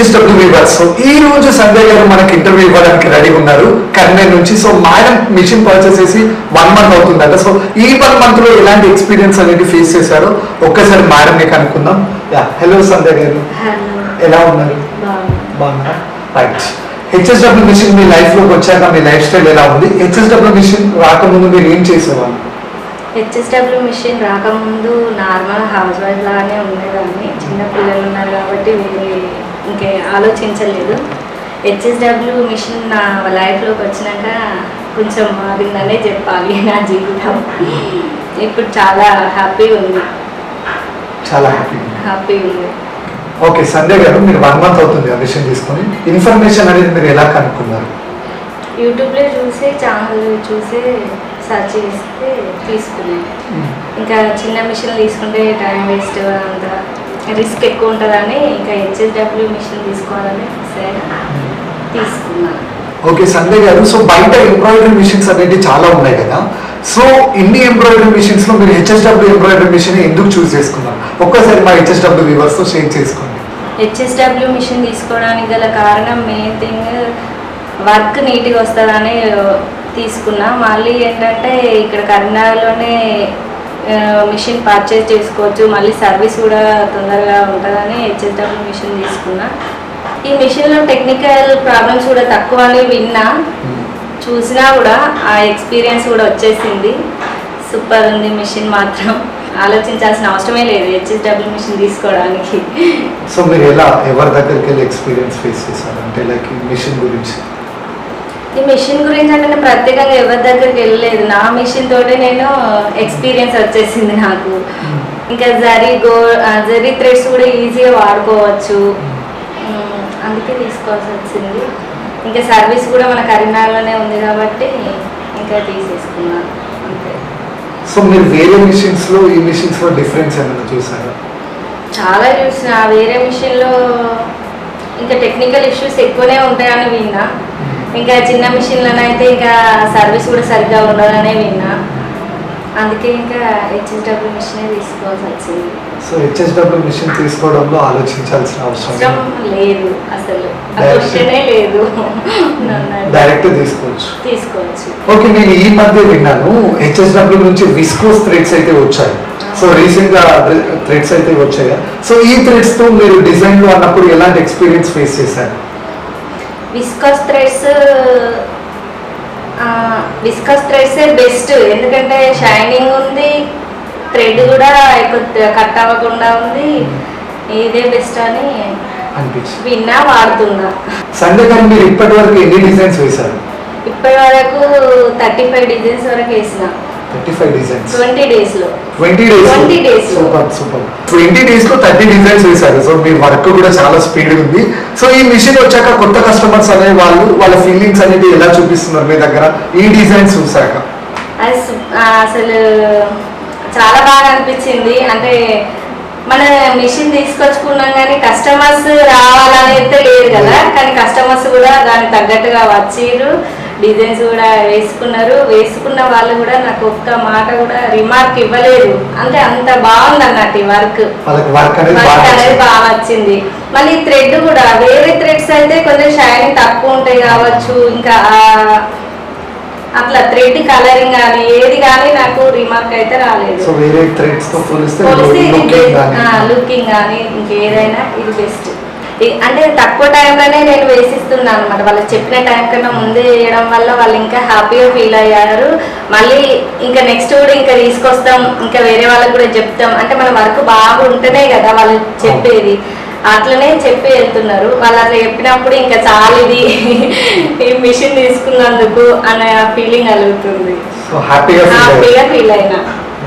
HSW weavers so ఈ రోజు సంజయ్ గారు మనకి ఇంటర్వ్యూ ఇవ్వడానికి రెడీ ఉన్నారు. కర్నూలు నుంచి సో మేడం మిషన్ పర్చేస్ చేసి వన్ మంత్ అవుతుందట. సో ఈ వన్ మంత్లో ఎలాంటి ఎక్స్పీరియన్స్ అనేది ఫేస్ చేశారో ఒక్కసారి మేడం కనుక్కుందాం. యా హలో సంజయ్ గారు. ఎలా ఉన్నారు? బాగున్నా. రైట్ హెచ్ఎస్డబ్ల్యూ మిషన్ మీ లైఫ్లోకి వచ్చాక మీ లైఫ్ స్టైల్ ఎలా ఉంది? హెచ్ఎస్డబ్ల్యూ మిషన్ రాకముందు మీరు ఏం చేసేవాళ్ళు? హెచ్ఎస్డబ్ల్యూ మిషన్ రాకముందు నార్మల్ హౌస్ వైఫ్ లాగానే ఉండేదాన్ని. చిన్న పిల్లలు ఉన్నారు కాబట్టి ఇంకే ఆలోచించలేదు. హెచ్ఎస్డబ్ల్యూ మిషన్ నా లైఫ్లోకి వచ్చినాక కొంచెం మారిందనే చెప్పాలి నా జీవితం. ఇప్పుడు చాలా హ్యాపీ ఉంది. చాలా హ్యాపీ హ్యాపీ ఉంది. ఓకే సంజయ్ గారు మీరు వన్ మంత్ అవుతుంది ఆ విషయం తీసుకొని. ఇన్ఫర్మేషన్ అనేది మీరు ఎలా కనుక్కున్నారు? యూట్యూబ్లో చూసి ఛానల్ చూసి సెర్చ్ చేస్తే తీసుకున్నాను. ఇంకా చిన్న మిషన్ తీసుకుంటే టైం వేస్ట్ అంత. రిస్క్ ఎక్కువ ఉంటుందని ఇంకా హెచ్ఎస్డబ్ల్యూ మిషన్ తీసుకోవాలని సరే తీసుకున్నాను. ఓకే సంజయ్ గారు. సో బయట ఎంబ్రాయిడరీ మిషన్స్ అనేవి చాలా ఉన్నాయి కదా. సో ఇన్ని ఎంబ్రాయిడరీ మిషన్స్లో మీరు హెచ్ఎస్డబ్ల్యూ ఎంబ్రాయిడరీ మిషన్ ఎందుకు చూస్ చేసుకున్నారు? ఒక్కసారి మా హెచ్ఎస్డబ్ల్యూ వ్యూవర్స్తో షేర్ చేసుకోండి. హెచ్ఎస్డబ్ల్యూ మిషన్ తీసుకోవడానికి గల కారణం మెయిన్ థింగ్ వర్క్ నీట్గా వస్తుందని తీసుకున్నా. మళ్ళీ ఏంటంటే ఇక్కడ కరీంనగర్లోనే మిషన్ పర్చేస్ చేసుకోవచ్చు. మళ్ళీ సర్వీస్ కూడా తొందరగా ఉంటుందని హెచ్ఎస్డబ్ల్యూ మిషన్ తీసుకున్నా. ఈ మిషన్లో టెక్నికల్ ప్రాబ్లమ్స్ కూడా తక్కువ అని విన్నా. చూసినా కూడా ఆ ఎక్స్పీరియన్స్ కూడా వచ్చేసింది. సూపర్ ఉంది మిషన్ మాత్రం. ఆలోచించాల్సిన అవసరమే లేదు హెచ్ఎస్డబ్ల్యూ మిషన్ తీసుకోవడానికి. సో మీరు ఎలా ఎవరి దగ్గరికి వెళ్ళి ఎక్స్పీరియన్స్ ఫేస్ చేశారు? అంటే లైక్ మిషన్ గురించి. ఈ మిషన్ గురించి అంటే నేను ప్రత్యేకంగా ఎవరి దగ్గరికి వెళ్ళలేదు. నా మిషన్ తోటే నేను ఎక్స్పీరియన్స్ వచ్చేసింది నాకు. ఇంకా జరీ గో ఆ, జరీ థ్రెడ్స్ కూడా ఈజీగా వాడుకోవచ్చు. ఉమ్, అందుకే తీసుకోవాల్సి వచ్చింది. ఇంకా సర్వీస్ కూడా మన కరీంనగర్లోనే ఉంది కాబట్టి ఇంకా తీసేసుకున్నాను. అంతే. సో మీరు వేరే మిషన్స్లో ఈ మిషన్స్లో డిఫరెన్స్ ఏమైనా చూసారా? చాలా చూసిన. వేరే మిషన్లో ఇంకా టెక్నికల్ ఇష్యూస్ ఎక్కువనే ఉంటాయని విన్నా. ఇంకా చిన్న మిషన్లోనైతే ఇంకా సర్వీస్ కూడా సరిగ్గా ఉండదనే విన్నా. అందుకే ఇంకా హెచ్ఎస్డబ్ల్యూ మిషనే తీసుకోవాల్సి వచ్చింది. సో హెచ్ఎస్డబ్ల్యూ మిషన్ తీసుకోవడంలో ఆలోచించాల్సిన అవసరం లేదు అసలు. క్వశ్చనే లేదు. డైరెక్ట్ తీసుకోవచ్చు. తీసుకోవచ్చు. ఓకే నేను ఈ మధ్య విన్నాను. హెచ్ఎస్డబ్ల్యూ నుంచి విస్కోస్ థ్రెడ్స్ అయితే వచ్చాయి. సో రీసెంట్గా థ్రెడ్స్ అయితే వచ్చాయా? సో ఈ థ్రెడ్స్తో మీరు డిజైన్లో అన్నప్పుడు ఎలాంటి ఎక్స్పీరియన్స్ ఫేస్ చేశారు? విస్కస్ థ్రెడ్స్ విస్కస్ థ్రెడ్సే బెస్ట్ ఎందుకంటే షైనింగ్ ఉంది థ్రెడ్ కూడా ఎక్కువ కట్ అవ్వకుండా ఉంది. ఇదే బెస్ట్ అని విన్నా వాడుతున్నా. సండే గారు మీరు ఇప్పటి వరకు ఎన్ని డిజైన్స్ వేశారు? ఇప్పటి వరకు థర్టీ ఫైవ్ డిజైన్స్ వరకు వేసిన. Thirty five designs twenty twenty days 20 days లో. సూపర్ సూపర్ ట్వంటీ డేస్లో థర్టీ డిజైన్స్ వేశారు. సో మీ వర్క్ కూడా చాలా స్పీడ్ ఉంది. సో ఈ మిషన్ వచ్చాక కొత్త కస్టమర్స్ అనే వాళ్ళు వాళ్ళ ఫీలింగ్స్ అనేది ఎలా చూపిస్తున్నారు మీ దగ్గర? ఈ డిజైన్స్ చూసాక అసలు చాలా బాగా అనిపించింది. అంటే మన మిషన్ తీసుకొచ్చుకున్నాం కానీ కస్టమర్స్ రావాలని అయితే లేదు కదా. కానీ కస్టమర్స్ కూడా దానికి తగ్గట్టుగా వచ్చిర్రు. డిజైన్స్ కూడా వేసుకున్నారు. వేసుకున్న వాళ్ళు కూడా నాకు ఒక్క మాట కూడా రిమార్క్ ఇవ్వలేదు. అంటే అంత బాగుంది అన్నట్టు ఈ వర్క్ వర్క్ అనేది బాగా వచ్చింది మళ్ళీ థ్రెడ్ కూడా వేరే థ్రెడ్స్ అయితే కొంచెం షైనింగ్ తక్కువ ఉంటాయి కావచ్చు. ఇంకా అట్లా థ్రెడ్ కలరింగ్ కానీ ఏది కానీ నాకు రిమార్క్ అయితే రాలేదు. సో వేరే థ్రెడ్స్తో పోలిస్తే పోలిస్తే ఇది looking కానీ? లుకింగ్ కానీ ఇంకేదైనా ఇది బెస్ట్ అంటే తక్కువ టైంలోనే నేను వేసిస్తున్నాను అనమాట వాళ్ళు చెప్పిన టైం కన్నా ముందే వేయడం వల్ల వాళ్ళు ఇంకా హ్యాపీగా ఫీల్ అయ్యారు. మళ్ళీ ఇంకా నెక్స్ట్ కూడా ఇంకా తీసుకొస్తాం ఇంకా వేరే వాళ్ళకి కూడా చెప్తాం. అంటే మన వర్క్ బాగా ఉంటేనే కదా వాళ్ళు చెప్పేది. అట్లనే చెప్పి వెళ్తున్నారు. వాళ్ళు అట్లా చెప్పినప్పుడు ఇంకా చాలా ఇది. ఈ మిషన్ తీసుకున్నందుకు అనే ఫీలింగ్ కలుగుతుంది. సో హ్యాపీగా ఫీల్ హ్యాపీగా ఫీల్ అయినా.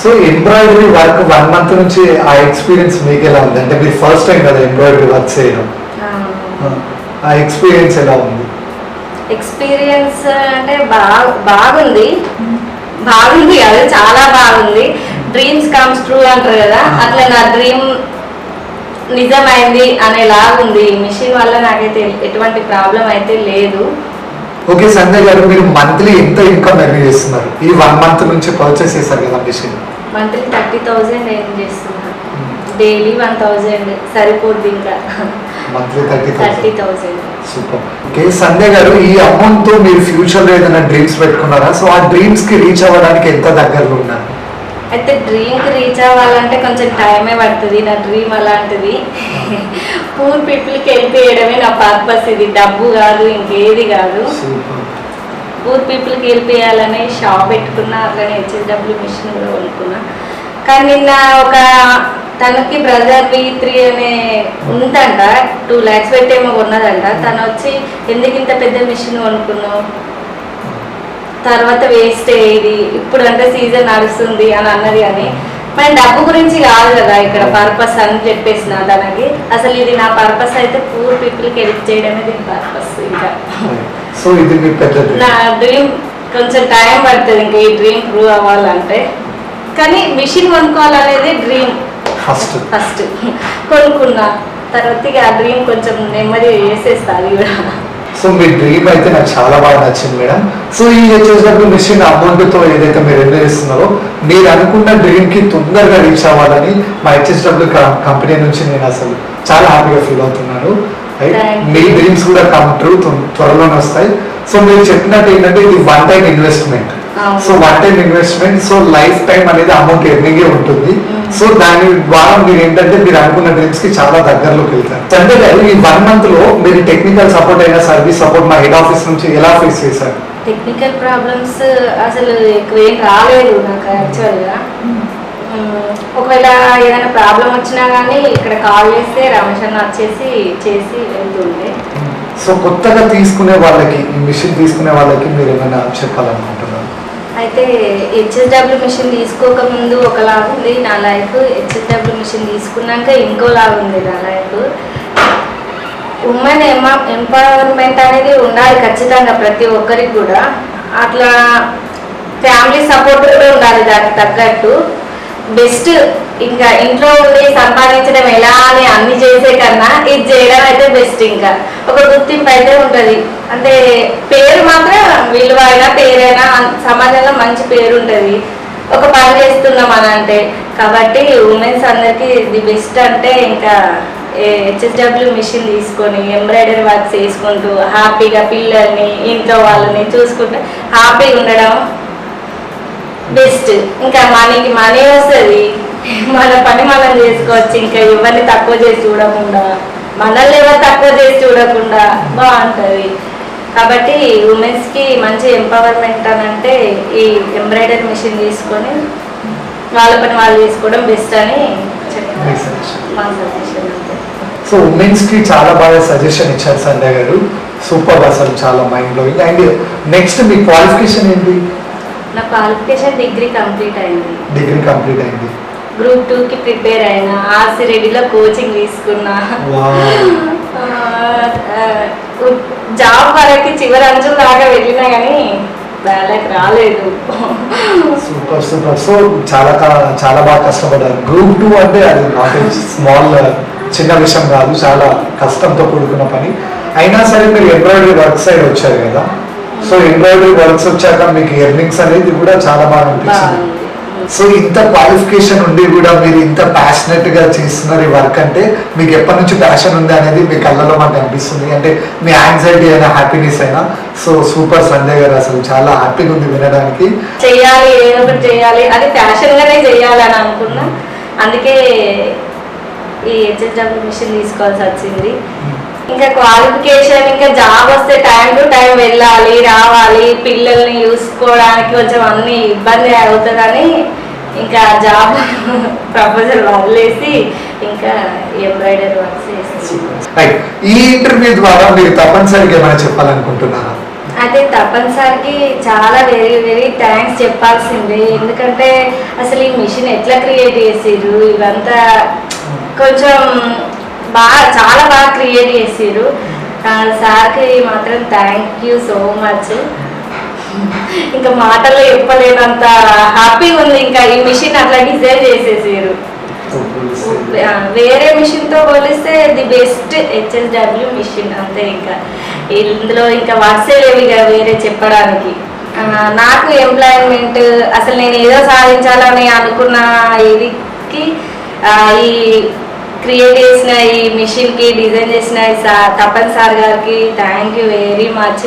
So embroidery work one month నుంచి ఆ ఎక్స్పీరియన్స్ మీకు ఎలా ఉంది? అంటే మీరు ఫస్ట్ టైం కదా ఎంబ్రాయిడరీ వర్క్ చేయడం. ఆ. ఎక్స్పీరియన్స్ ఎలా ఉంది? ఎక్స్పీరియన్స్ అంటే బాగా బాగుంది. బాగుంది అది చాలా బాగుంది. డ్రీమ్స్ కమ్స్ ట్రూ అంటారు కదా అట్లా నా డ్రీమ్ నిజమైంది అనేలాగుంది ఈ మిషన్ వల్ల నాకైతే ఎటువంటి ప్రాబ్లం అయితే లేదు. ఓకే సంజయ్ గారు మీరు మంత్లీ ఎంత ఇన్కమ్ ఎర్న్ చేస్తున్నారు? ఈ వన్ మంత్ నుంచి పర్చేస్ చేశారు కదా మిషన్ మంత్లీ థర్టీ థౌజండ్ ఏం చేస్తున్నాను డైలీ వన్ థౌజండ్ సరిపోద్ది ఇంకా. Monthly thirty thirty thousand thousand. Super okay Sandhya గారు ఈ అమౌంట్తో మీరు ఫ్యూచర్లో ఏదైనా డ్రీమ్స్ పెట్టుకున్నారా? సో ఆ డ్రీమ్స్కి రీచ్ అవ్వడానికి ఎంత దగ్గరలో ఉన్నారు? అయితే రీచ్ అవ్వాలంటే కొంచెం టైమే పడుతుంది నా డ్రీమ్ అలాంటిది. పూర్ పీపుల్కి హెల్ప్ చేయడమే నా పర్పస్ ఇది డబ్బు కాదు ఇంకేది కాదు. పూర్ హెల్ప్ చేయాలని షాప్ పెట్టుకున్నా అట్లనే హెచ్ఎస్డబ్ల్యూ మిషన్ కూడా కొనుక్కున్నా. కానీ నిన్న ఒక తనకి బ్రదర్ వి త్రీ అనే ఉందంట టూ ల్యాక్స్ పెట్టేమో కొన్నదంట. తను వచ్చి ఎందుకు ఇంత పెద్ద మిషన్ కొనుక్కున్నావు? తర్వాత వేస్ట్ ఇది? ఇప్పుడు అంటే సీజన్ నడుస్తుంది అని అన్నది కానీ మరి డబ్బు గురించి కాదు కదా ఇక్కడ పర్పస్ అని చెప్పేసిన తనకి. అసలు ఇది నా పర్పస్ అయితే పూర్ పీపుల్కి హెల్ప్ చేయడమే దీని పర్పస్ ఇంకా. సో ఇది నా డ్రీమ్ కొంచెం టైం పడుతుంది ఇంకా ఈ డ్రీమ్ ప్రూవ్ అవ్వాలంటే. కానీ మిషన్ కొనుక్కోవాలనేది డ్రీమ్ ఫస్ట్. ఫస్ట్. కొనుక్కున్నా. తర్వాత ఇక ఆ డ్రీమ్ కొంచెం నెమ్మది చేసేస్తా అది కూడా. సో మీ డ్రీమ్ అయితే నాకు చాలా బాగా నచ్చింది మేడం. సో ఈ హెచ్ఎస్డబ్ల్యూ మిషన్ అమౌంట్తో ఏదైతే మీరు నిర్ణయిస్తున్నారో మీరు అనుకున్న డ్రీమ్కి తొందరగా రీచ్ అవ్వాలని మా హెచ్ఎస్డబ్ల్యూ కంపెనీ నుంచి నేను అసలు చాలా హ్యాపీగా ఫీల్ అవుతున్నాను. మీ. డ్రీమ్స్ కూడా కమ్ ట్రూ త్వరలోనే వస్తాయి. సో మీరు చెప్పినట్టు ఏంటంటే ఇది one time investment. So one time investment so lifetime అనేది అమౌంట్ ఎర్నింగే ఉంటుంది. సో దాని ద్వారా మీరు ఏంటంటే మీరు అనుకున్న డ్రీమ్స్కి చాలా దగ్గరలోకి వెళ్తారు. సంజయ్ గారు ఈ వన్ మంత్లో మీరు టెక్నికల్ సపోర్ట్ అయినా సర్వీస్ సపోర్ట్ మా హెడ్ ఆఫీస్ నుంచి ఎలా ఫేస్ చేశారు? టెక్నికల్ ప్రాబ్లమ్స్ అసలు ఎక్కువ ఏం రాలేదు నాకు యాక్చువల్గా ఒకవేళ ఏదైనా ప్రాబ్లం వచ్చినా కానీ ఇక్కడ కాల్ చేస్తే రమేష్ అన్న వచ్చేసి చేసి వెళ్తుండే. సో కొత్తగా తీసుకునే వాళ్ళకి ఈ మిషన్ తీసుకునే వాళ్ళకి మీరు ఏమైనా చెప్పాలనుకుంటున్నారు అయితే హెచ్ఎస్డబ్ల్యూ మిషన్ తీసుకోకముందు ఒకలాగా ఉంది నా లైఫ్. హెచ్ఎస్డబ్ల్యూ మిషన్ తీసుకున్నాక ఇంకోలాగా ఉంది నా లైఫ్. ఉమెన్ ఎమా ఎంపవర్మెంట్ అనేది ఉండాలి ఖచ్చితంగా ప్రతి ఒక్కరికి కూడా. అట్లా ఫ్యామిలీ సపోర్ట్ కూడా ఉండాలి దానికి తగ్గట్టు. బెస్ట్ ఇంకా ఇంట్లో ఉండి సంపాదించడం ఎలా అని అన్ని చేసే కన్నా ఇది చేయడం అయితే బెస్ట్ ఇంకా. ఒక గుర్తింపు అయితే ఉంటుంది. అంటే పేరు మాత్రం విలువైనా పేరైనా సమాజంలో మంచి పేరు ఉంటుంది ఒక పని చేస్తున్నాం అని అంటే. కాబట్టి ఉమెన్స్ అందరికీ ది బెస్ట్ అంటే ఇంకా హెచ్ఎస్డబ్ల్యూ మిషన్ తీసుకొని ఎంబ్రాయిడరీ వర్క్స్ చేసుకుంటూ హ్యాపీగా పిల్లల్ని ఇంట్లో వాళ్ళని చూసుకుంటూ హ్యాపీగా ఉండడం బెస్ట్. ఇంకా మనకి మనీ వస్తుంది. మన పని మనం చేసుకోవచ్చు. ఇంకా ఎవరిని తక్కువ చేసి చూడకుండా మనల్ని ఎవరు తక్కువ చేసి చూడకుండా బాగుంటుంది. కాబట్టి ఉమెన్స్కి మంచి ఎంపవర్మెంట్ అని అంటే ఈ ఎంబ్రాయిడరీ మిషన్ తీసుకొని వాళ్ళ పని వాళ్ళు చేసుకోవడం బెస్ట్ అని సో ఉమెన్స్కి చాలా బాగా సజెషన్ ఇచ్చారు సంజయ్ గారు. సూపర్ అసలు చాలా మైండ్ బ్లోయింగ్ అండ్ నెక్స్ట్ మీ క్వాలిఫికేషన్ ఏంటి? నా క్వాలిఫికేషన్ డిగ్రీ కంప్లీట్ అయింది. డిగ్రీ కంప్లీట్ అయింది. గ్రూప్ టూకి ప్రిపేర్ అయినా ఆర్సీ రెడీలో కోచింగ్ తీసుకున్నా. జాబ్ వరకు చివరి అంచుల దాకా వెళ్ళినా కానీ వాళ్ళకి రాలేదు. Super super. సో చాలా చాలా బాగా కష్టపడ్డారు. గ్రూప్ టూ అంటే అది నాట్ స్మాల్ చిన్న విషయం కాదు చాలా కష్టంతో కూడుకున్న పని. అయినా సరే మీరు ఎంబ్రాయిడరీ వర్క్ సైడ్ వచ్చారు కదా. సో ఎంబ్రాయిడరీ వర్క్స్ వచ్చాక మీకు ఎర్నింగ్స్ అనేది కూడా చాలా బాగా అనిపించింది. బాగుంది సో ఇంత క్వాలిఫికేషన్ ఉండి కూడా మీరు ఇంత ప్యాషనెట్గా చేస్తున్నారు ఈ వర్క్ అంటే మీకు ఎప్పటి నుంచి ప్యాషన్ ఉంది అనేది మీ కళ్ళలో మాకు అనిపిస్తుంది. అంటే మీ యాంగ్జైటీ అయినా హ్యాపీనెస్ అయినా. సో సూపర్ సంజయ్ గారు అసలు చాలా హ్యాపీగా ఉంది వినడానికి. చెయ్యాలి ఏదో చేయాలి. అది ఫ్యాషన్ గానే చేయాలి అని అనుకున్నా. అందుకే ఈ హెచ్ఎస్డబ్ల్యూ మిషన్ తీసుకోవాల్సి వచ్చింది. ఇంకా క్వాలిఫికేషన్ ఇంకా జాబ్ వస్తే టైం టు టైం వెళ్ళాలి రావాలి పిల్లల్ని చూసుకోవడానికి కొంచెం అన్ని ఇబ్బంది అవుతుందని ఇంకా జాబ్ ప్రపోజల్ వదిలేసి ఇంకా ఎంబ్రాయిడరీ వర్క్స్ ఈ ఇంటర్వ్యూ ద్వారా మీరు తప్పనిసరిగా ఏమైనా చెప్పాలనుకుంటున్నారా? అయితే తప్పనిసరికి చాలా వెరీ వెరీ థ్యాంక్స్ చెప్పాల్సిందే. ఎందుకంటే అసలు ఈ మిషన్ ఎట్లా క్రియేట్ చేసిర్రు? ఇవంతా కొంచెం బాగా చాలా బాగా క్రియేట్ చేసిర్రు. ఆ, సార్కి మాత్రం థ్యాంక్ యూ సో మచ్ ఇంకా మాటల్లో చెప్పలేనంత హ్యాపీగా ఉంది. ఇంకా ఈ మిషన్ అట్లా డిజైన్ చేసేసారు వేరే మిషన్తో పోలిస్తే ది బెస్ట్ హెచ్ఎస్డబ్ల్యూ మిషన్ అంతే ఇంకా. ఇందులో ఇంకా వర్క్సే లేవు ఇక వేరే చెప్పడానికి. నాకు ఎంప్లాయ్మెంట్ అసలు నేను ఏదో సాధించాలని అనుకున్న ఇదికి ఈ క్రియేట్ చేసిన ఈ మిషన్కి డిజైన్ చేసిన తపన్ సార్ గారికి థ్యాంక్ యూ వెరీ మచ్